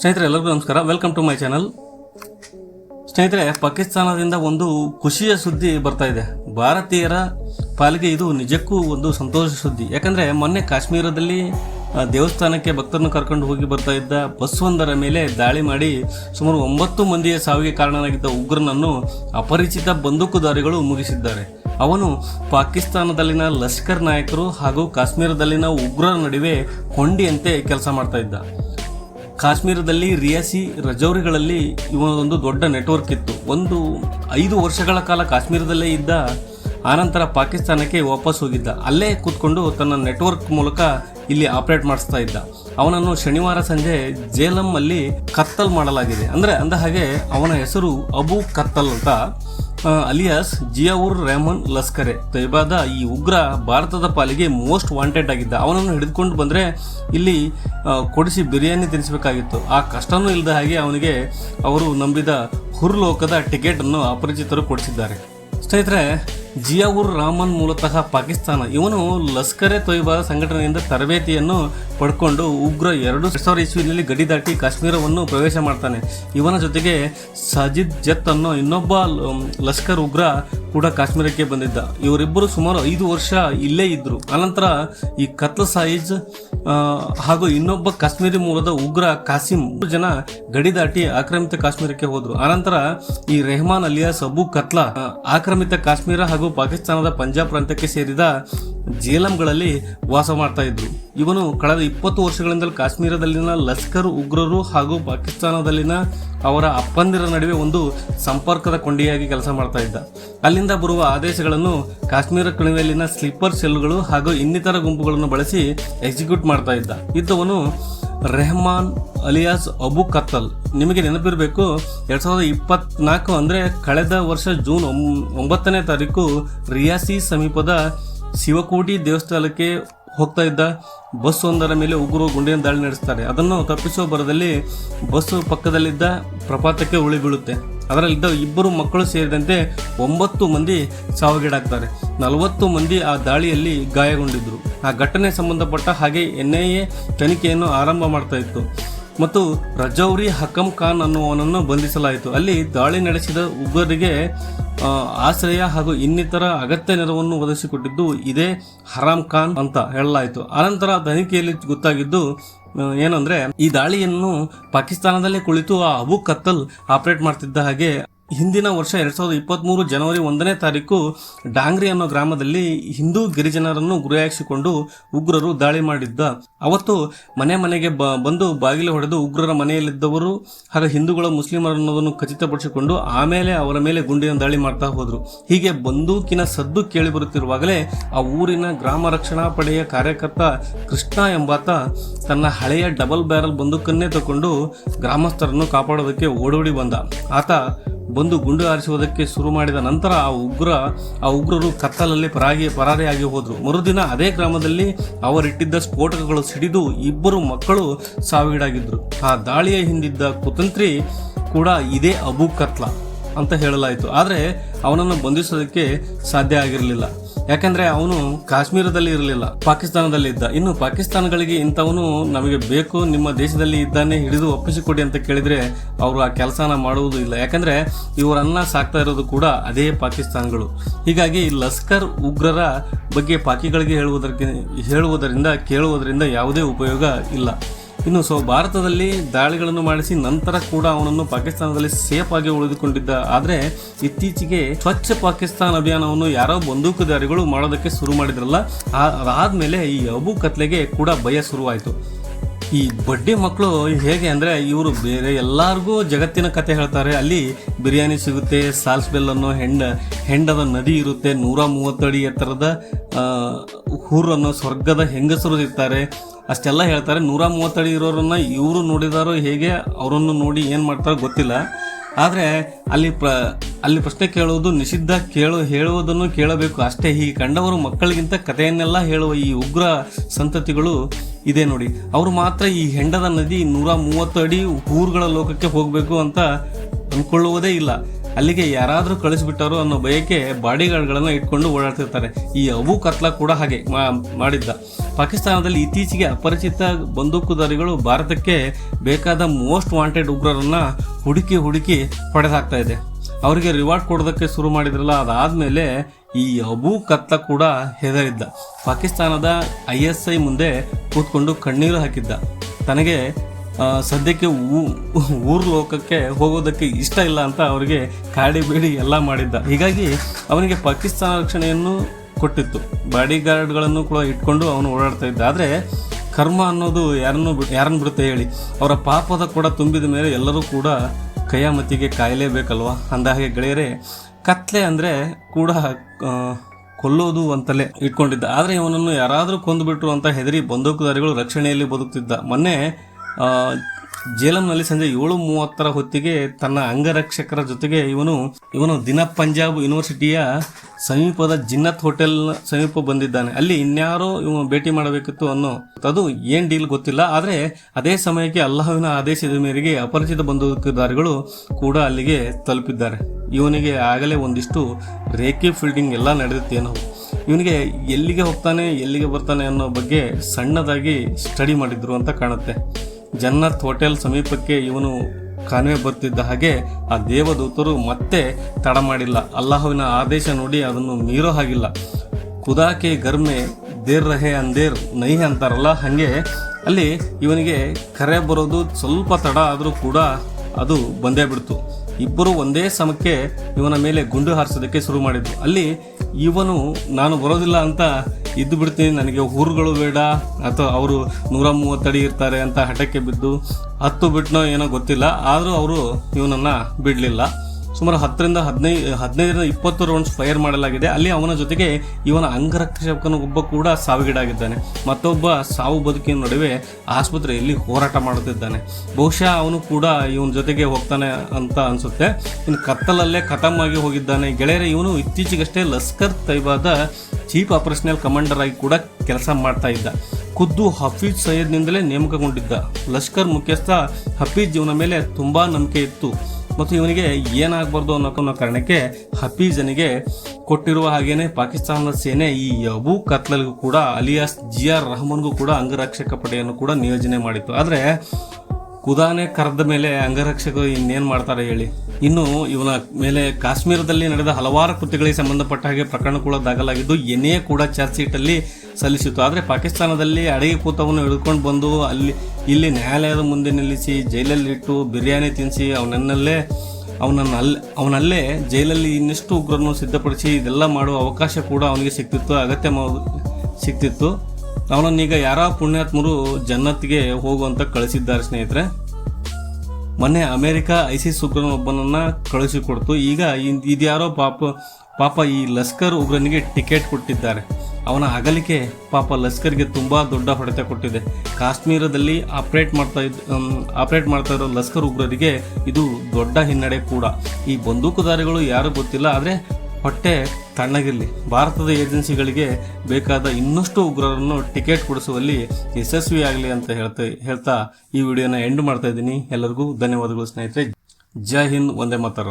ಸ್ನೇಹಿತರೆ, ಎಲ್ಲರಿಗೂ ನಮಸ್ಕಾರ. ವೆಲ್ಕಮ್ ಟು ಮೈ ಚಾನಲ್ ಸ್ನೇಹಿತರೆ, ಪಾಕಿಸ್ತಾನದಿಂದ ಒಂದು ಖುಷಿಯ ಸುದ್ದಿ ಬರ್ತಾ ಇದೆ. ಭಾರತೀಯರ ಪಾಲಿಗೆ ಇದು ನಿಜಕ್ಕೂ ಒಂದು ಸಂತೋಷ ಸುದ್ದಿ. ಯಾಕಂದ್ರೆ, ಮೊನ್ನೆ ಕಾಶ್ಮೀರದಲ್ಲಿ ದೇವಸ್ಥಾನಕ್ಕೆ ಭಕ್ತರನ್ನು ಕರ್ಕೊಂಡು ಹೋಗಿ ಬರ್ತಾ ಇದ್ದ ಬಸ್ ಮೇಲೆ ದಾಳಿ ಮಾಡಿ ಸುಮಾರು ಒಂಬತ್ತು ಮಂದಿಯ ಸಾವಿಗೆ ಕಾರಣನಾಗಿದ್ದ ಉಗ್ರನನ್ನು ಅಪರಿಚಿತ ಬಂದೂಕುದಾರಿಗಳು ಮುಗಿಸಿದ್ದಾರೆ. ಅವನು ಪಾಕಿಸ್ತಾನದಲ್ಲಿನ ಲಷ್ಕರ್ ನಾಯಕರು ಹಾಗೂ ಕಾಶ್ಮೀರದಲ್ಲಿನ ಉಗ್ರರ ನಡುವೆ ಕೊಂಡಿಯಂತೆ ಕೆಲಸ ಮಾಡ್ತಾ ಇದ್ದ. ಕಾಶ್ಮೀರದಲ್ಲಿ ರಿಯಾಸಿ ರಜೌರಿಗಳಲ್ಲಿ ಇವನದೊಂದು ದೊಡ್ಡ ನೆಟ್ವರ್ಕ್ ಇತ್ತು. ಒಂದು ಐದು ವರ್ಷಗಳ ಕಾಲ ಕಾಶ್ಮೀರದಲ್ಲೇ ಇದ್ದ ಆನಂತರ ಪಾಕಿಸ್ತಾನಕ್ಕೆ ವಾಪಸ್ ಹೋಗಿದ್ದ. ಅಲ್ಲೇ ಕೂತ್ಕೊಂಡು ತನ್ನ ನೆಟ್ವರ್ಕ್ ಮೂಲಕ ಇಲ್ಲಿ ಆಪರೇಟ್ ಮಾಡಿಸ್ತಾ ಇದ್ದ. ಅವನನ್ನು ಶನಿವಾರ ಸಂಜೆ ಜೇಲಂ ಅಲ್ಲಿ ಕತ್ತಲ್ ಮಾಡಲಾಗಿದೆ. ಅಂದ್ರೆ ಅಂದ ಹಾಗೆ ಅವನ ಹೆಸರು ಅಬು ಕತ್ತಲ್ ಅಂತ. ಅಲಿಯಾಸ್ ಜಿಯಾವುರ್ ರೆಹಮನ್ ಲಸ್ಕರೆ, ತೈಬಾದ ಈ ಉಗ್ರ ಭಾರತದ ಪಾಲಿಗೆ ಮೋಸ್ಟ್ ವಾಂಟೆಡ್ ಆಗಿದ್ದ. ಅವನನ್ನು ಹಿಡಿದುಕೊಂಡು ಬಂದರೆ ಇಲ್ಲಿ ಕೊಡಿಸಿ ಬಿರಿಯಾನಿ ತಿನ್ನಿಸಬೇಕಾಗಿತ್ತು ಆ ಕಷ್ಟನೂ ಇಲ್ಲದ ಹಾಗೆ ಅವನಿಗೆ ಅವರು ನಂಬಿದ ಹುರ್ಲೋಕದ ಟಿಕೆಟನ್ನು ಅಪರಿಚಿತರು ಕೊಡಿಸಿದ್ದಾರೆ. ಸ್ನೇಹಿತರೆ, ಜಿಯಾವುರ್ ರಹಮಾನ್ ಮೂಲತಃ ಪಾಕಿಸ್ತಾನ. ಇವನು ಲಷ್ಕರೆ ತೊಯ್ಬಾ ಸಂಘಟನೆಯಿಂದ ತರಬೇತಿಯನ್ನು ಪಡ್ಕೊಂಡು ಉಗ್ರ ಎರಡು ಸಾವಿರ ಇಸ್ವಿನಲ್ಲಿ ಗಡಿ ದಾಟಿ ಕಾಶ್ಮೀರವನ್ನು ಪ್ರವೇಶ ಮಾಡ್ತಾನೆ. ಇವನ ಜೊತೆಗೆ ಸಜಿದ್ ಜತ್ ಅನ್ನೋ ಇನ್ನೊಬ್ಬ, ಲಷ್ಕರ್ ಉಗ್ರ ಕೂಡ ಕಾಶ್ಮೀರಕ್ಕೆ ಬಂದಿದ್ದ. ಇವರಿಬ್ಬರು ಸುಮಾರು ಐದು ವರ್ಷ ಇಲ್ಲೇ ಇದ್ದರು ಅನಂತರ ಈ ಕತ್ಲ ಸಾಯಿಜ್ ಹಾಗೂ ಇನ್ನೊಬ್ಬ ಕಾಶ್ಮೀರಿ ಮೂಲದ ಉಗ್ರ ಕಾಸಿಂ ಜನ ಗಡಿ ದಾಟಿ ಆಕ್ರಮಿತ ಕಾಶ್ಮೀರಕ್ಕೆ ಹೋದರು. ಅನಂತರ ಈ ರೆಹಮಾನ್ ಅಲಿಯಾಸ್ ಅಬು ಕತ್ಲ ಆಕ್ರಮಿತ ಕಾಶ್ಮೀರ ಹಾಗೂ ಪಾಕಿಸ್ತಾನದ ಪಂಜಾಬ್ ಪ್ರಾಂತ್ಯಕ್ಕೆ ಸೇರಿದ ಜೇಲಂಗಳಲ್ಲಿ ವಾಸ ಮಾಡ್ತಾ ಇದ್ರು. ಇವನು ಕಳೆದ ಇಪ್ಪತ್ತು ವರ್ಷಗಳಿಂದಲೂ ಕಾಶ್ಮೀರದಲ್ಲಿನ ಲಷ್ಕರ್ ಉಗ್ರರು ಹಾಗೂ ಪಾಕಿಸ್ತಾನದಲ್ಲಿನ ಅವರ ಅಪ್ಪಂದಿರ ನಡುವೆ ಒಂದು ಸಂಪರ್ಕದ ಕೊಂಡಿಯಾಗಿ ಕೆಲಸ ಮಾಡ್ತಾ ಇದ್ದ. ಅಲ್ಲಿಂದ ಬರುವ ಆದೇಶಗಳನ್ನು ಕಾಶ್ಮೀರ ಕಣಿವೆಯಲ್ಲಿನ ಸ್ಲೀಪರ್ ಸೆಲ್ಗಳು ಹಾಗೂ ಇನ್ನಿತರ ಗುಂಪುಗಳನ್ನು ಬಳಸಿ ಎಕ್ಸಿಕ್ಯೂಟ್ ಮಾಡ್ತಾ ಇದ್ದ. ಇದ್ದವನು ರೆಹಮಾನ್ ಅಲಿಯಾಸ್ ಅಬು ಕತ್ತಲ್. ನಿಮಗೆ ನೆನಪಿರಬೇಕು, ಎರಡು ಸಾವಿರದ ಇಪ್ಪತ್ನಾಲ್ಕು ಅಂದರೆ ಕಳೆದ ವರ್ಷ ಜೂನ್ ಒಂಬ- ಒಂಬತ್ತನೇ ತಾರೀಕು ರಿಯಾಸಿ ಸಮೀಪದ ಶಿವಕೋಟಿ ದೇವಸ್ಥಾನಕ್ಕೆ ಹೋಗ್ತಾ ಇದ್ದ ಬಸ್ ಒಂದರ ಮೇಲೆ ಉಗ್ರರು ಗುಂಡಿನ ದಾಳಿ ನಡೆಸ್ತಾರೆ. ಅದನ್ನು ತಪ್ಪಿಸುವ ಬರದಲ್ಲಿ ಬಸ್ಸು ಪಕ್ಕದಲ್ಲಿದ್ದ ಪ್ರಪಾತಕ್ಕೆ ಉಳಿ ಬೀಳುತ್ತೆ. ಅದರಲ್ಲಿದ್ದ ಇಬ್ಬರು ಮಕ್ಕಳು ಸೇರಿದಂತೆ ಒಂಬತ್ತು ಮಂದಿ ಸಾವಿಗೀಡಾಗ್ತಾರೆ. ನಲವತ್ತು ಮಂದಿ ಆ ದಾಳಿಯಲ್ಲಿ ಗಾಯಗೊಂಡಿದ್ದರು ಆ ಘಟನೆ ಸಂಬಂಧಪಟ್ಟ ಹಾಗೆ ಎನ್ ತನಿಖೆಯನ್ನು ಆರಂಭ ಮಾಡ್ತಾ ಇತ್ತು. ಮತ್ತು ರಜೌರಿ ಹಕಂ ಖಾನ್ ಅನ್ನುವನನ್ನು ಬಂಧಿಸಲಾಯಿತು. ಅಲ್ಲಿ ದಾಳಿ ನಡೆಸಿದ ಉಗ್ರರಿಗೆ ಆಶ್ರಯ ಹಾಗೂ ಇನ್ನಿತರ ಅಗತ್ಯ ನೆರವನ್ನು ಒದಗಿಸಿಕೊಟ್ಟಿದ್ದು ಇದೇ ಹರಾಮ್ ಖಾನ್ ಅಂತ ಹೇಳಲಾಯಿತು. ಅನಂತರ ತನಿಖೆಯಲ್ಲಿ ಗೊತ್ತಾಗಿದ್ದು ಏನಂದ್ರೆ ಈ ದಾಳಿಯನ್ನು ಪಾಕಿಸ್ತಾನದಲ್ಲೇ ಕುಳಿತು ಆ ಅಬು ಕತ್ತಲ್ ಆಪರೇಟ್ ಮಾಡ್ತಿದ್ದ ಹಾಗೆ ಹಿಂದಿನ ವರ್ಷ ಎರಡು ಸಾವಿರದ ಇಪ್ಪತ್ತ್ಮೂರು ಜನವರಿ ಒಂದನೇ ತಾರೀಕು ಡಾಂಗ್ರಿ ಅನ್ನೋ ಗ್ರಾಮದಲ್ಲಿ ಹಿಂದೂ ಗಿರಿಜನರನ್ನು ಗುರಿಯಾಗಿಸಿಕೊಂಡು ಉಗ್ರರು ದಾಳಿ ಮಾಡಿದ್ದ. ಅವತ್ತು ಮನೆ ಮನೆಗೆ ಬಂದು ಬಾಗಿಲು ಹೊಡೆದು ಉಗ್ರರ ಮನೆಯಲ್ಲಿದ್ದವರು ಹಾಗೂ ಹಿಂದೂಗಳ ಮುಸ್ಲಿಮರನ್ನೋದನ್ನು ಖಚಿತಪಡಿಸಿಕೊಂಡು ಆಮೇಲೆ ಅವರ ಮೇಲೆ ಗುಂಡಿನ ದಾಳಿ ಮಾಡ್ತಾ ಹೋದರು. ಹೀಗೆ ಬಂದೂಕಿನ ಸದ್ದು ಕೇಳಿ ಬರುತ್ತಿರುವಾಗಲೇ ಆ ಊರಿನ ಗ್ರಾಮ ರಕ್ಷಣಾ ಪಡೆಯ ಕಾರ್ಯಕರ್ತ ಕೃಷ್ಣ ಎಂಬಾತ ತನ್ನ ಹಳೆಯ ಡಬಲ್ ಬ್ಯಾರಲ್ ಬಂದೂಕನ್ನೇ ತಗೊಂಡು ಗ್ರಾಮಸ್ಥರನ್ನು ಕಾಪಾಡೋದಕ್ಕೆ ಓಡೋಡಿ ಬಂದ. ಆತ ಬಂದು ಗುಂಡು ಹಾರಿಸುವುದಕ್ಕೆ ಶುರು ಮಾಡಿದ ನಂತರ ಆ ಉಗ್ರ, ಆ ಉಗ್ರರು ಕತ್ತಲಲ್ಲಿ ಪರಾಗಿ ಪರಾರಿಯಾಗಿ ಹೋದರು. ಮರುದಿನ ಅದೇ ಗ್ರಾಮದಲ್ಲಿ ಅವರಿಟ್ಟಿದ್ದ ಸ್ಫೋಟಕಗಳು ಸಿಡಿದು ಇಬ್ಬರು ಮಕ್ಕಳು ಸಾವಿಗೀಡಾಗಿದ್ದರು ಆ ದಾಳಿಯ ಹಿಂದಿದ್ದ ಕುತಂತ್ರಿ ಕೂಡ ಇದೇ ಅಬು ಕತ್ಲಾ ಅಂತ ಹೇಳಲಾಯಿತು. ಆದರೆ ಅವನನ್ನು ಬಂಧಿಸೋದಕ್ಕೆ ಸಾಧ್ಯ ಆಗಿರಲಿಲ್ಲ. ಯಾಕಂದ್ರೆ ಅವನು ಕಾಶ್ಮೀರದಲ್ಲಿ ಇರಲಿಲ್ಲ, ಪಾಕಿಸ್ತಾನದಲ್ಲಿ ಇದ್ದ. ಇನ್ನು ಪಾಕಿಸ್ತಾನಗಳಿಗೆ ಇಂಥವನು ನಮಗೆ ಬೇಕು, ನಿಮ್ಮ ದೇಶದಲ್ಲಿ ಇದ್ದಾನೆ, ಹಿಡಿದು ಒಪ್ಪಿಸಿಕೊಡಿ ಅಂತ ಕೇಳಿದ್ರೆ ಅವರು ಆ ಕೆಲಸನ ಮಾಡುವುದು ಇಲ್ಲ. ಯಾಕಂದ್ರೆ ಇವರನ್ನ ಸಾಕ್ತಾ ಇರೋದು ಕೂಡ ಅದೇ ಪಾಕಿಸ್ತಾನಗಳು. ಹೀಗಾಗಿ ಲಸ್ಕರ್ ಉಗ್ರರ ಬಗ್ಗೆ ಪಾಕಿಗಳಿಗೆ ಹೇಳುವುದಕ್ಕೆ, ಹೇಳುವುದರಿಂದ, ಕೇಳುವುದರಿಂದ ಯಾವುದೇ ಉಪಯೋಗ ಇಲ್ಲ. ಇನ್ನು ಸೊ ಭಾರತದಲ್ಲಿ ದಾಳಿಗಳನ್ನು ಮಾಡಿಸಿ ನಂತರ ಕೂಡ ಅವನನ್ನು ಪಾಕಿಸ್ತಾನದಲ್ಲಿ ಸೇಫ್ ಆಗಿ ಉಳಿದುಕೊಂಡಿದ್ದ. ಆದರೆ ಇತ್ತೀಚೆಗೆ ಸ್ವಚ್ಛ ಪಾಕಿಸ್ತಾನ ಅಭಿಯಾನವನ್ನು ಯಾರೋ ಬಂದೂಕುದಾರಿಗಳು ಮಾಡೋದಕ್ಕೆ ಶುರು ಮಾಡಿದ್ರಲ್ಲ ಅದಾದ್ಮೇಲೆ ಈ ಅಬು ಕತ್ಲೆಗೆ ಕೂಡ ಭಯ ಶುರುವಾಯಿತು. ಈ ಬಡ್ಡಿ ಮಕ್ಕಳು ಹೇಗೆ ಅಂದರೆ, ಇವರು ಬೇರೆ ಎಲ್ಲರಿಗೂ ಜಗತ್ತಿನ ಕತೆ ಹೇಳ್ತಾರೆ. ಅಲ್ಲಿ ಬಿರಿಯಾನಿ ಸಿಗುತ್ತೆ, ಸಾಲ್ಸ್ ಬೆಲ್ ಅನ್ನೋ ಹೆಂಡ, ಹೆಂಡದ ನದಿ ಇರುತ್ತೆ, ನೂರ ಮೂವತ್ತು ಅಡಿ ಎತ್ತರದ ಆ, ಊರನ್ನು ಸ್ವರ್ಗದ ಹೆಂಗಸರು ಇರ್ತಾರೆ. ಅಷ್ಟೆಲ್ಲ ಹೇಳ್ತಾರೆ. ನೂರ ಮೂವತ್ತು ಅಡಿ ಇರೋರನ್ನ ಇವರು ನೋಡಿದಾರೋ ಹೇಗೆ ಅವರನ್ನು ನೋಡಿ ಏನು ಮಾಡ್ತಾರೋ ಗೊತ್ತಿಲ್ಲ. ಆದರೆ ಅಲ್ಲಿ ಪ್ರ ಅಲ್ಲಿ ಪ್ರಶ್ನೆ ಕೇಳುವುದು ನಿಷಿದ್ಧ ಕೇಳು ಹೇಳುವುದನ್ನು ಕೇಳಬೇಕು. ಅಷ್ಟೇ ಹೀಗೆ ಕಂಡವರು ಮಕ್ಕಳಿಗಿಂತ ಕಥೆಯನ್ನೆಲ್ಲ ಹೇಳುವ ಈ ಉಗ್ರ ಸಂತತಿಗಳು ಇದೆ ನೋಡಿ. ಅವರು ಮಾತ್ರ ಈ ಹೆಂಡದ ನದಿ ನೂರ ಮೂವತ್ತು ಅಡಿ ಊರುಗಳ ಲೋಕಕ್ಕೆ ಹೋಗಬೇಕು ಅಂತ ಅಂದ್ಕೊಳ್ಳುವುದೇ ಇಲ್ಲ. ಅಲ್ಲಿಗೆ ಯಾರಾದರೂ ಕಳಿಸ್ಬಿಟ್ಟರು ಅನ್ನೋ ಭಯಕ್ಕೆ ಬಾಡಿಗಾರ್ಡ್ಗಳನ್ನು ಇಟ್ಕೊಂಡು ಓಡಾಡ್ತಿರ್ತಾರೆ. ಈ ಅಬು ಕತ್ಲಾ ಕೂಡ ಹಾಗೆ ಮಾಡಿದ್ದ. ಪಾಕಿಸ್ತಾನದಲ್ಲಿ ಇತ್ತೀಚೆಗೆ ಅಪರಿಚಿತ ಬಂದೂಕುದಾರಿಗಳು ಭಾರತಕ್ಕೆ ಬೇಕಾದ ಮೋಸ್ಟ್ ವಾಂಟೆಡ್ ಉಗ್ರರನ್ನು ಹುಡುಕಿ ಹುಡುಕಿ ಹೊಡೆದಾಕ್ತಾ ಇದೆ. ಅವರಿಗೆ ರಿವಾರ್ಡ್ ಕೊಡೋದಕ್ಕೆ ಶುರು ಮಾಡಿದ್ರಲ್ಲ, ಅದಾದಮೇಲೆ ಈ ಅಬು ಕತ್ತ ಕೂಡ ಹೆದರಿದ್ದ. ಪಾಕಿಸ್ತಾನದ ಐ ಎಸ್ ಐ ಮುಂದೆ ಕೂತ್ಕೊಂಡು ಕಣ್ಣೀರು ಹಾಕಿದ್ದ. ತನಗೆ ಸದ್ಯಕ್ಕೆ ಊರ್ ಲೋಕಕ್ಕೆ ಹೋಗೋದಕ್ಕೆ ಇಷ್ಟ ಇಲ್ಲ ಅಂತ ಅವರಿಗೆ ಕಾಡಿ ಬೇಡಿ ಎಲ್ಲ ಮಾಡಿದ್ದ. ಹೀಗಾಗಿ ಅವನಿಗೆ ಪಾಕಿಸ್ತಾನ ರಕ್ಷಣೆಯನ್ನು ಕೊಟ್ಟಿತ್ತು. ಬಾಡಿಗಾರ್ಡ್ಗಳನ್ನು ಕೂಡ ಇಟ್ಕೊಂಡು ಅವನು ಓಡಾಡ್ತಾ ಇದ್ದ. ಆದರೆ ಕರ್ಮ ಅನ್ನೋದು ಯಾರನ್ನು ಬಿಡ್- ಯಾರನ್ನು ಬಿಡುತ್ತೆ ಹೇಳಿ? ಅವರ ಪಾಪದ ಕೂಡ ತುಂಬಿದ ಮೇಲೆ ಎಲ್ಲರೂ ಕೂಡ ಕೈಯಾಮತಿಗೆ ಕಾಯಲೇಬೇಕಲ್ವಾ? ಅಂದ ಹಾಗೆ ಗೆಳೆಯರೆ, ಕತ್ಲೆ ಅಂದರೆ ಕೂಡ ಕೊಲ್ಲೋದು ಅಂತಲೇ ಇಟ್ಕೊಂಡಿದ್ದ. ಆದರೆ ಇವನನ್ನು ಯಾರಾದರೂ ಕೊಂದುಬಿಟ್ರು ಅಂತ ಹೆದರಿ ಬಂದೂಕುದಾರಿಗಳು ರಕ್ಷಣೆಯಲ್ಲಿ ಬದುಕ್ತಿದ್ದ. ಮೊನ್ನೆ ಜೇಲಂನಲ್ಲಿ ಸಂಜೆ ಏಳು ಮೂವತ್ತರ ಹೊತ್ತಿಗೆ ತನ್ನ ಅಂಗರಕ್ಷಕರ ಜೊತೆಗೆ ಇವನು ಇವನು ದಿನ ಪಂಜಾಬ್ ಯೂನಿವರ್ಸಿಟಿಯ ಸಮೀಪದ ಜಿನ್ನತ್ ಹೋಟೆಲ್ ಸಮೀಪ ಬಂದಿದ್ದಾನೆ. ಅಲ್ಲಿ ಇನ್ಯಾರೋ ಇವನು ಭೇಟಿ ಮಾಡಬೇಕಿತ್ತು ಅನ್ನೋ ಅದು ಏನ್ ಡೀಲ್ ಗೊತ್ತಿಲ್ಲ. ಆದರೆ ಅದೇ ಸಮಯಕ್ಕೆ ಅಲ್ಲಾಹುವಿನ ಆದೇಶದ ಮೇರೆಗೆ ಅಪರಿಚಿತ ಬಂದೂಕುದಾರಿಗಳು ಕೂಡ ಅಲ್ಲಿಗೆ ತಲುಪಿದ್ದಾರೆ. ಇವನಿಗೆ ಆಗಲೇ ಒಂದಿಷ್ಟು ರೇಖೆ ಫೀಲ್ಡಿಂಗ್ ಎಲ್ಲ ನಡೆದಿತ್ತೇನೋ ಇವನಿಗೆ ಎಲ್ಲಿಗೆ ಹೋಗ್ತಾನೆ, ಎಲ್ಲಿಗೆ ಬರ್ತಾನೆ ಅನ್ನೋ ಬಗ್ಗೆ ಸಣ್ಣದಾಗಿ ಸ್ಟಡಿ ಮಾಡಿದ್ರು ಅಂತ ಕಾಣುತ್ತೆ. ಜನ್ನತ್ ಹೋಟೆಲ್ ಸಮೀಪಕ್ಕೆ ಇವನು ಕಾನ್ವೆ ಬರ್ತಿದ್ದ ಹಾಗೆ ಆ ದೇವದೂತರು ಮತ್ತೆ ತಡ ಮಾಡಿಲ್ಲ. ಅಲ್ಲಾಹುವಿನ ಆದೇಶ ನೋಡಿ ಅದನ್ನು ಮೀರೋ ಹಾಗಿಲ್ಲ. ಖುದಾಕೆ ಗರ್ಮೆ ದೇರ್ ರಹೆ ಅಂದೇರ್ ನೈ ಅಂತಾರಲ್ಲ ಹಾಗೆ ಅಲ್ಲಿ ಇವನಿಗೆ ಕರೆ ಬರೋದು ಸ್ವಲ್ಪ ತಡ ಆದರೂ ಕೂಡ ಅದು ಬಂದೇ ಬಿಡ್ತು. ಇಬ್ಬರು ಒಂದೇ ಸಮಕ್ಕೆ ಇವನ ಮೇಲೆ ಗುಂಡು ಹಾರಿಸೋದಕ್ಕೆ ಶುರು ಮಾಡಿದ್ರು ಅಲ್ಲಿ ಇವನು, ನಾನು ಬರೋದಿಲ್ಲ ಅಂತ ಇದ್ದು ಬಿಡ್ತೀನಿ, ನನಗೆ ಊರುಗಳು ಬೇಡ, ಅಥವಾ ಅವರು ನೂರ ಮೂವತ್ತಡಿ ಇರ್ತಾರೆ ಅಂತ ಹಠಕ್ಕೆ ಬಿದ್ದು ಹತ್ತು ಬಿಟ್ಟನೋ ಏನೋ ಗೊತ್ತಿಲ್ಲ, ಆದರೂ ಅವರು ಇವನನ್ನು ಬಿಡಲಿಲ್ಲ. ಸುಮಾರು ಹತ್ತರಿಂದ ಹದಿನೈದು ಹದಿನೈದರಿಂದ ಇಪ್ಪತ್ತು ರೌಂಡ್ಸ್ ಫೈರ್ ಮಾಡಲಾಗಿದೆ. ಅಲ್ಲಿ ಅವನ ಜೊತೆಗೆ ಇವನ ಅಂಗರಕ್ಷಕನು ಒಬ್ಬ ಕೂಡ ಸಾವಿಗೀಡಾಗಿದ್ದಾನೆ. ಮತ್ತೊಬ್ಬ ಸಾವು ಬದುಕಿನ ನಡುವೆ ಆಸ್ಪತ್ರೆಯಲ್ಲಿ ಹೋರಾಟ ಮಾಡುತ್ತಿದ್ದಾನೆ. ಬಹುಶಃ ಅವನು ಕೂಡ ಇವನ ಜೊತೆಗೆ ಹೋಗ್ತಾನೆ ಅಂತ ಅನಿಸುತ್ತೆ. ಇನ್ನು ಕತ್ತಲಲ್ಲೇ ಖತಮ್ ಆಗಿ ಹೋಗಿದ್ದಾನೆ. ಗೆಳೆಯರೆ, ಇವನು ಇತ್ತೀಚೆಗಷ್ಟೇ ಲಷ್ಕರ್ ತೈಬಾದ ಚೀಫ್ ಆಪರೇಷನಲ್ ಕಮಾಂಡರ್ ಆಗಿ ಕೂಡ ಕೆಲಸ ಮಾಡ್ತಾ ಇದ್ದ. ಖುದ್ದು ಹಫೀಜ್ ಸೈಯದ್ನಿಂದಲೇ ನೇಮಕಗೊಂಡಿದ್ದ. ಲಷ್ಕರ್ ಮುಖ್ಯಸ್ಥ ಹಫೀಜ್ ಇವನ ಮೇಲೆ ತುಂಬಾ ನಂಬಿಕೆ ಇತ್ತು. ಮತ್ತು ಇವನಿಗೆ ಏನಾಗಬಾರ್ದು ಅನ್ನೋ ಅನ್ನೋ ಕಾರಣಕ್ಕೆ ಹಫೀಜನಿಗೆ ಕೊಟ್ಟಿರುವ ಹಾಗೇನೆ ಪಾಕಿಸ್ತಾನದ ಸೇನೆ ಈ ಅಬು ಕತ್ಲಲ್ಗೂ ಕೂಡ ಅಲಿಯಾಸ್ ಜಿ ಆರ್ ರಹಮಾನ್ಗೂ ಕೂಡ ಅಂಗರಕ್ಷಕ ಪಡೆಯನ್ನು ಕೂಡ ನಿಯೋಜನೆ ಮಾಡಿತ್ತು. ಆದರೆ ಕುದಾನೆ ಕರೆದ ಮೇಲೆ ಅಂಗರಕ್ಷಕರು ಇನ್ನೇನು ಮಾಡ್ತಾರೆ ಹೇಳಿ? ಇನ್ನು ಇವನ ಮೇಲೆ ಕಾಶ್ಮೀರದಲ್ಲಿ ನಡೆದ ಹಲವಾರು ಕೃತಿಗಳಿಗೆ ಸಂಬಂಧಪಟ್ಟ ಹಾಗೆ ಪ್ರಕರಣ ಕೂಡ ದಾಖಲಾಗಿದ್ದು ಎನೆಯೇ ಕೂಡ ಚಾರ್ಜ್ ಶೀಟಲ್ಲಿ ಸಲ್ಲಿಸಿತ್ತು. ಆದರೆ ಪಾಕಿಸ್ತಾನದಲ್ಲಿ ಅಡಿಗೆ ಕೂತವನ್ನು ಹಿಡ್ಕೊಂಡು ಬಂದು ಅಲ್ಲಿ, ಇಲ್ಲಿ ನ್ಯಾಯಾಲಯದ ಮುಂದೆ ನಿಲ್ಲಿಸಿ, ಜೈಲಲ್ಲಿ ಇಟ್ಟು ಬಿರಿಯಾನಿ ತಿನ್ನಿಸಿ ಅವನನ್ನಲ್ಲೇ ಅವನನ್ನು ಅಲ್ಲಿ ಅವನಲ್ಲೇ ಜೈಲಲ್ಲಿ ಇನ್ನಿಷ್ಟು ಉಗ್ರನ್ನು ಸಿದ್ಧಪಡಿಸಿ ಇದೆಲ್ಲ ಮಾಡುವ ಅವಕಾಶ ಕೂಡ ಅವನಿಗೆ ಸಿಕ್ತಿತ್ತು, ಅಗತ್ಯ ಸಿಕ್ತಿತ್ತು. ಅವನನ್ನೀಗ ಯಾರ ಪುಣ್ಯಾತ್ಮರು ಜನ್ನತ್ಗೆ ಹೋಗುವಂತ ಕಳಿಸಿದ್ದಾರೆ ಸ್ನೇಹಿತರೆ. ಮೊನ್ನೆ ಅಮೆರಿಕ ಐಸಿಸ್ ಉಗ್ರನೊಬ್ಬನನ್ನ ಕಳುಹಿಸಿಕೊಡ್ತು. ಈಗ ಇದ್ಯಾರೋ ಪಾಪ ಪಾಪ ಈ ಲಸ್ಕರ್ ಉಗ್ರನಿಗೆ ಟಿಕೆಟ್ ಕೊಟ್ಟಿದ್ದಾರೆ. ಅವನ ಅಗಲಿಕೆ ಪಾಪ ಲಸ್ಕರ್ಗೆ ತುಂಬ ದೊಡ್ಡ ಹೊಡೆತ ಕೊಟ್ಟಿದೆ. ಕಾಶ್ಮೀರದಲ್ಲಿ ಆಪ್ರೇಟ್ ಮಾಡ್ತಾ ಇದ್ದ ಆಪ್ರೇಟ್ ಮಾಡ್ತಾ ಇರೋ ಲಸ್ಕರ್ ಉಗ್ರರಿಗೆ ಇದು ದೊಡ್ಡ ಹಿನ್ನಡೆ ಕೂಡ. ಈ ಬಂದೂಕುದಾರಿಗಳು ಯಾರು ಗೊತ್ತಿಲ್ಲ, ಆದರೆ ಹೊಟ್ಟೆ ತಣ್ಣಗಿರಲಿ. ಭಾರತದ ಏಜೆನ್ಸಿಗಳಿಗೆ ಬೇಕಾದ ಇನ್ನಷ್ಟು ಉಗ್ರರನ್ನು ಟಿಕೆಟ್ ಕೊಡಿಸುವಲ್ಲಿ ಯಶಸ್ವಿಯಾಗಲಿ ಅಂತ ಹೇಳ್ತಾ ಹೇಳ್ತಾ ಈ ವಿಡಿಯೋನ ಎಂಡ್ ಮಾಡ್ತಾ ಇದ್ದೀನಿ. ಎಲ್ಲರಿಗೂ ಧನ್ಯವಾದಗಳು ಸ್ನೇಹಿತರೆ. ಜೈ ಹಿಂದ್ ಒಂದೇ ಮಾತರ.